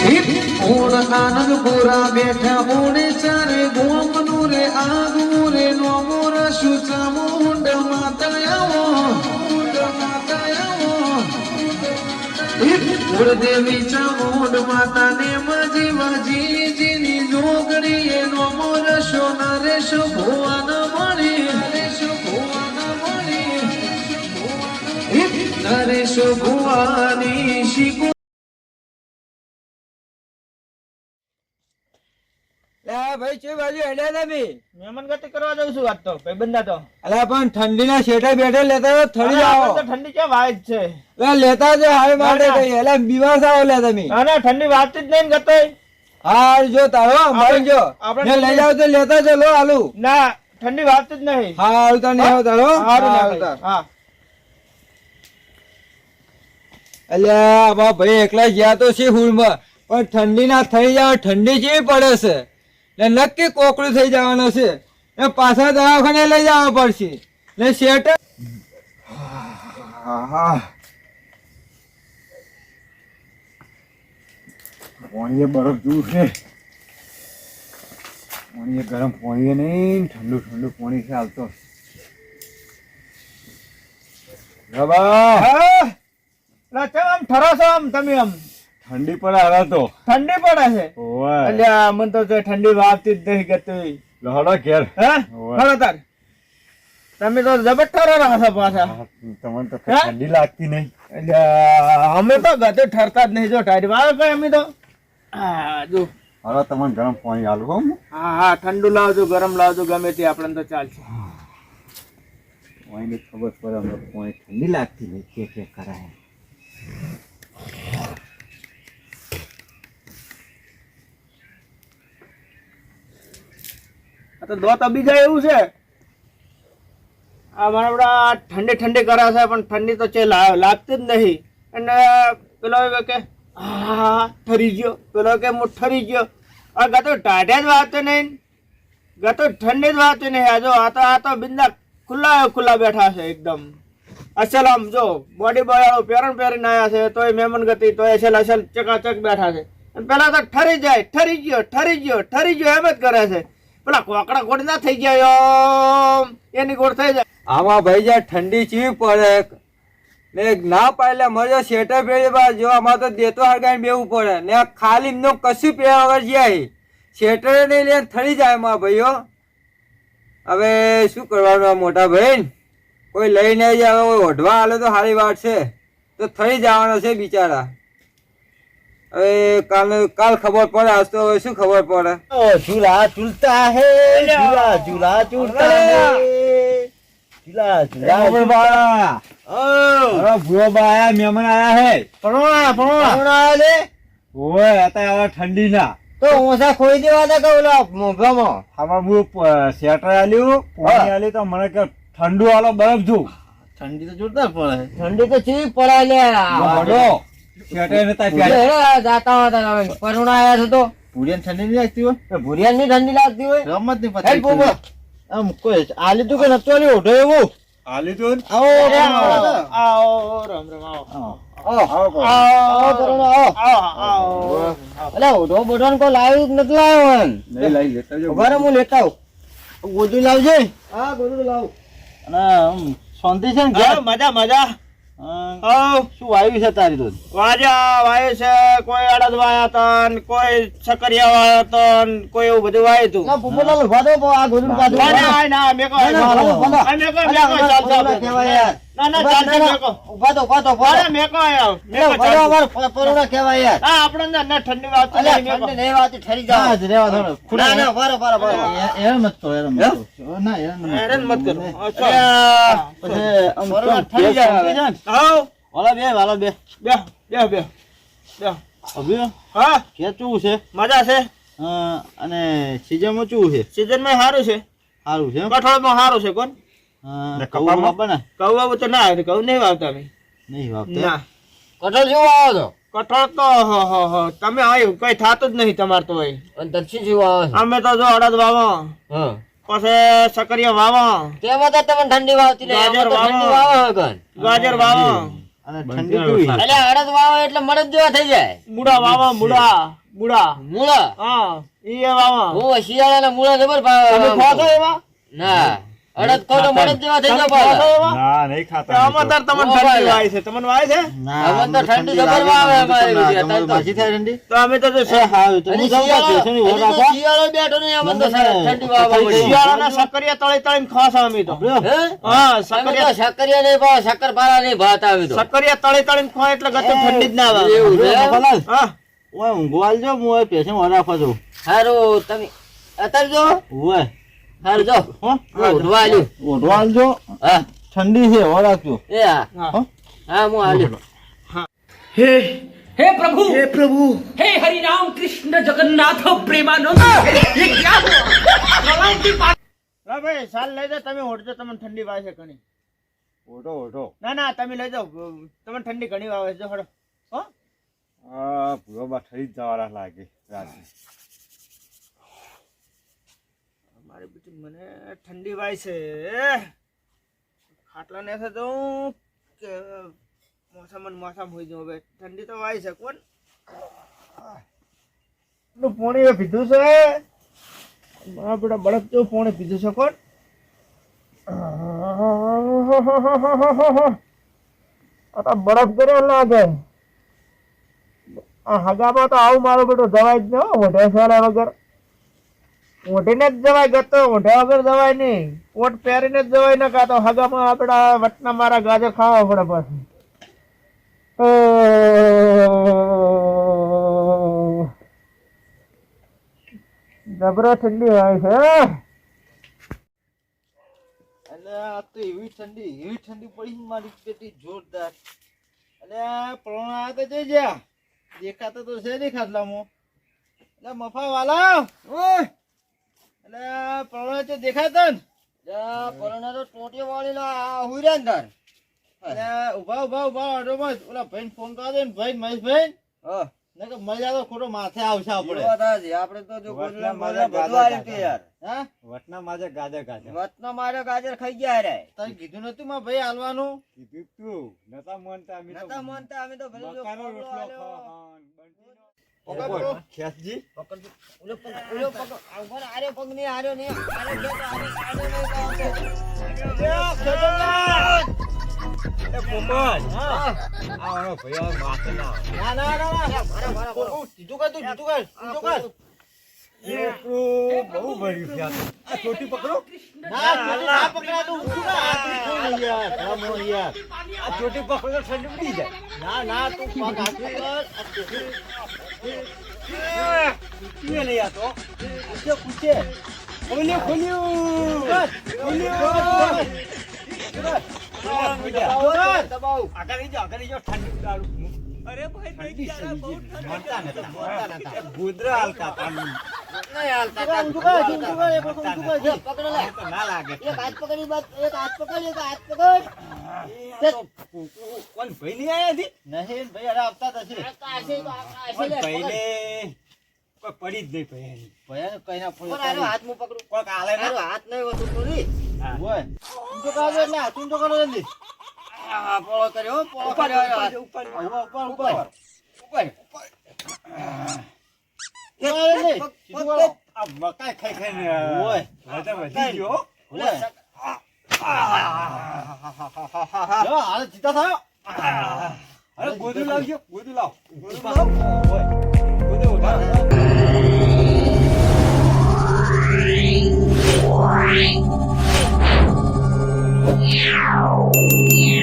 ઓણ આનંદપુરા બેઠા ઓણે ચારે ગોમનું રે આગુ રે નો મોર ચામુંડ માતા આવો મુંડ માતા દેવી ચા ચામુંડ માતા ને મજી મજી જીની જોગડી એનો મોર સોના ભુવન ભાઈ છે બાજુ હેડ્યા તમે? મહેમાન ગતિ કરવા જાઉં છું વાત તો ભાઈબંધા તો. અલા પણ ઠંડીના શેઠે બેઠે લેતા તો અરે જાઓ તો ઠંડી ક્યાં વાય છે? લે લેતા જો હાલ માટે. કઈ એટલે બીમાર થાવ લે તમે. ના ઠંડી વાત જ નહીં ને ગતોય જો તારો મારી જો. આપણે લઈ જાવ તો લેતા ચલો આલુ ના ઠંડી વાત જ નહીં. હા? તને આવો તારો હારું હાલ ના હા. અલ્યા ભાઈ એકલા ગયા તો છે હુલમાં? પણ ઠંડી ના થઈ જાવ ઠંડી જેવી પડે છે. ને નક્કી કોકડું થઈ જવાનું છે. ને પાછા દવાખાને લઈ જવા પડશે. ને શેઠ. પાણીએ બરફ જેવું છે. પાણીએ ગરમ પાણીએ નહીં ઠંડુ ઠંડુ પાણી છે હાલતો હા. આમ ઠરાશો આમ તમે આમ. ઠંડી પડે હવે તો. ઠંડી પડે છે? એટલે મને તો ઠંડી વાપતી જ નહીં ગતોય લહડો ઘેર. હે? તાર. તમે તો જબર રહો છો પાછા. તમને તો? ઠંડી લાગતી નહીં. એટલે અમે તો ગતે ઠરતા જ નહીં જો. ટાઈટ વાવે કઈ અમે તો? હા જો. હવે તમને ગરમ પાણી હો હા. હા ઠંડુ લાવજો ગરમ લાવજો ગમે તે આપણને તો ચાલશે. પાણીની ખબર પડે અમને પાણી ઠંડી લાગતી નહીં. કે કે કરાય. તો દોત અબી જાય એવું છે. આ મારા બધા ઠંડી ઠંડી કરે છે, પણ ઠંડી તો છે લાગતી જ નહીં. અને પેલો કે, હા, ઠરી ગયો. પેલો કે, હું ઠરી ગયો. આ ગતો ટાઢ્યા જ વાતે નહીં. ગતો ઠંડી જ વાત નહીં. આ જો, આ તો આ તો બિંદા ખુલ્લા ખુલ્લા બેઠા છે એકદમ. અસલ આમ જો બોડી બોયાળો પહેરણ પહેરીને આવ્યા છે, તોય મહેમાન ગતિ, તોય અસલ અસલ ચકાચક બેઠા છે. પેલા તો ઠરી જાય, ઠરી ગયો ઠરી ગયો ઠરી ગયો, એમ જ કરે છે. પેલા કોકડા કોડ ના થઈ ગયા એની ગોળ થઈ જાય. આમાં ભાઈ જ્યાં ઠંડી ચીવી પડે, ને ના પાડે મરજો શેટર ફેરી બાર જો આમાં તો દેતો હરગાઈને બેવું પડે. ને ખાલી એમનો કશું પહેર્યા વગર જાય શેટર નહીં લે થઈ જાય માં ભાઈઓ. હવે શું કરવાનું મોટા ભાઈ કોઈ લઈને જાય હવે ઓઢવા હાલે તો સારી વાત છે. તો થઈ જવાનો છે બિચારા. અરે કાલ કાલ ખબર પડે આજ તો શું ખબર પડે? ઝુલા ઝુલતા હે ઝુલા ઝુલા ઝુલતા હે ઝુલા ઝુલા બાળા અરે ભૂયો બાયા મહેમાન આયા હે. પણોણા પણોણા પણોણા લે ઓય અતા આવા ઠંડી ના તો ઓસા ખોઈ દેવા તા કે ઓલા મોભામાં આમાં હું સેટર આલ્યું પાણી આલ્યું તો મને કે ઠંડુ આલો બરફ જો. ઠંડી તો જોરદાર પડે. ઠંડી તો ચી પડાય લે પરોણા આયા છો તો. ભૂરિયાને ઠંડી નહીં લાગતી હોય? ભૂરિયાને ઠંડી લાગતી રમત આમ કોઈ આલી તું કે નતો આલી ઓઢો એવું? તું આવો આવો. રામ. રામ આવો. શાંતિ છે મજા મજા. શું વાયુ છે તારી દૂધ વાજા વાયુ છે કોઈ અડદ વાયા તન કોઈ સકરિયા વાયા તન કોઈ એવું બધું વાયું તું ના પોપટલાલ ઊભા આ ગોદડું પાછું ના, ના, મેકો, મેકો. ચાલ, ચાલ. પરોણા યાર. બે, બે. બે, બે, બે. બે. હા, ઘેર કેવું છે? મજા છે. અને સિઝનમાં કેવું છે? સીઝનમાં સારું છે. સારું છે એમ? કઠોળમાં સારું છે કોણ? અ, ને ઘઉં કપામાં? વાપરે ને? ઘઉં વાવું તો ના આવે ઘઉં નહીં વાવતા અમે. નહીં વાપતા ના. કટોલ જેવું આવો છો? કઠોળ તો હો હો હો તમે આવ્યું કઈ થતું જ નહીં તમારે તો ભાઈ દક્ષિણ જેવું આવે અમે તો જો અડદ વાવો પછી સકરિયા વાવો. તેમાં તો તમને ઠંડી વાવતી નહીં ગાજર ઠંડી વાવો. વાવો ગાજર વાવો. અને ઠંડી કેવી? એટલે અડદ વાવો એટલે મળદ જેવા થઈ જાય. મૂળા વાવા મૂળા મૂળા. મૂળા? હા ઈ એ વાવા. હું શિયાળાના મૂળા જબર તમે ખો એવા? ના. અડદ ખો જેવા થઈ ખો ના નહીં ખાતા તમને ઠંડી વાય છે. તમને વાય છે? ના, તો ઠંડી જબર અમારે તો. થાય ઠંડી? તો અમે તો તો હું. છું. શિયાળો બેઠો અમને તો ઠંડી વાવવા શિયાળાના સક્કરિયા તળી તળીને ખાસ અમે તો. હા? સકરિયા તો નહીં ભાવ શક્કર પારા નહીં ભાત આવે તો. સક્કરિયા તળી તળીને ખોય એટલે ગતે ઠંડી જ ના આવે એવું છે? હા ઓય ઊંઘવા આલજો, હું ઓય પેશન્ટ વોટ આપવા હારું તમે અત્યારે જો. ઓય, હારું જો હો? હું ઉઠવા આલ્યું. ઓઢવા આલજો. હા ઠંડી છે વોટ આપજો એ હા હા. હા હું આલ્યું હે हे प्रभु હે પ્રભુ हे हरि राम कृष्ण जगन्नाथ प्रेमानंद ये क्या हुआ गलाव की बात હા ભાઈ સાલ લઈ જાઓ તમે ઓઢજો તમને ઠંડી વાય છે ઘણી ઓઢો ઓઢો ના ના તમે લઈ જાઓ તમને ઠંડી ઘણી વાવે છે હડો હો આ ભૂરોબા થઈ જ જવાના લાગે રાતે મારી બેટી, મને ઠંડી વાય છે. ખાટલા ને તો કે મોસમ મોસમ હોય જવું હવે ઠંડી તો વાય છે, કોણ? નું પોણી પીધું છે. મારા બેટા બળક જેવું પોણી પીધું છે, કોણ? આ બરફ કર્યો લાગે. આ હગામાં તો આવું મારો બેટો દવાઈ જ ન મોઢે સારા વગર. ઓઢીને જ જવાય, ગતો ઓઢ્યા વગર જવાય નહીં. કોટ પહેરીને જ જવાય ને કાં તો હગામાં આપડા વટના મારા ગાજર ખાવા પડે પાછું. જબરો ઠંડી હોય છે એટલે આ તો એવી ઠંડી એવી ઠંડી પડી મારી પેટી જોરદાર. એટલે પરોણા આ તો જઈ જા દેખાતો તો છે નહીં ખાટલામાં. એટલે મફા વાલા ઓય! એટલે પરોણા છે દેખાતો ને જા તો ટોટીઓ વાળીને આ હુઈ રહ્યા એટલે ઊભા ઊભા ઊભા ઓટો માં ઓલા ભાઈ ફોન કરવા ને ભાઈ મહેશભાઈ. હા. ને મજા તો ખોટો માથે આવશે આપણે. આપણે તો જો વટના બધું છે યાર. હા? વટના માજે ગાજર ગાજર વતનો મારે ગાજર ખાઈ ગયા રે તારે કીધું નતું માં ભાઈ આલવાનું કીધું તું. નતા માનતા અમે તો નતા માનતા અમે તો ભલે જો મકાનો કોગળો રોટલો આલ્યો. ખાવાન, બંટીનો. પકડ પકડો. ખેસજી. ઓલો પગ ઓલો પગ આ ઊભો રહે. આર્યો પગ નહીં આર્યો નહીં. આર્યો ખેંચો, આર્યો- આર્યો નહીં તો એ પોપટ હા. આવવાનો ભાઈ હવે માથે ના. આવે. ના ના ના ના. મારા મારા ઓ, સીધું કર તું સીધું કર સીધું કર. બહુ ભર્યું આ. ચોટી પકડો. ના સીધું ના પકડા. તું ઊંચું ખોલ યાર. રામો યાર. આ પકડો ઠંડી પડી જાય. ના ના તું પગ હાથું કર આ તું- પૂછીએ નહીં આ તો. પૂછે પૂછે ખોલ્યું ખોલ્યું. ખોલ્યું. દબાવ આગળ જાઓ, આગળ જાઓ, ઠંડી દારૂ. ઠંડી સળી ગઈ. મરતા નતા, મરતા નતા. ગોદરા હાલતા પાણી. તો તો તો તો પડી જ નહીં ભયા કઈ ના હાથ હું પકડું કોઈક આલે હાથ નહીં હોતું તો નહીં. ઓય ઊંચું એટલે હાથ પોળો કર્યો ઉપર ઉપર. ઉપર ઉપર ઉપર ઉપર ઉપર. જલ્દી સીધું કરો આ મકાઈ ખાઈ ખાઈને ઓય. વજન વધી ગયો હો. ઓય જો હાલ સીધા થાઓ અરે ગોદું લાવજો ગોદું લાવ ગોદું લાવ ઓય. ગોદું ઉઠાવ. Wow.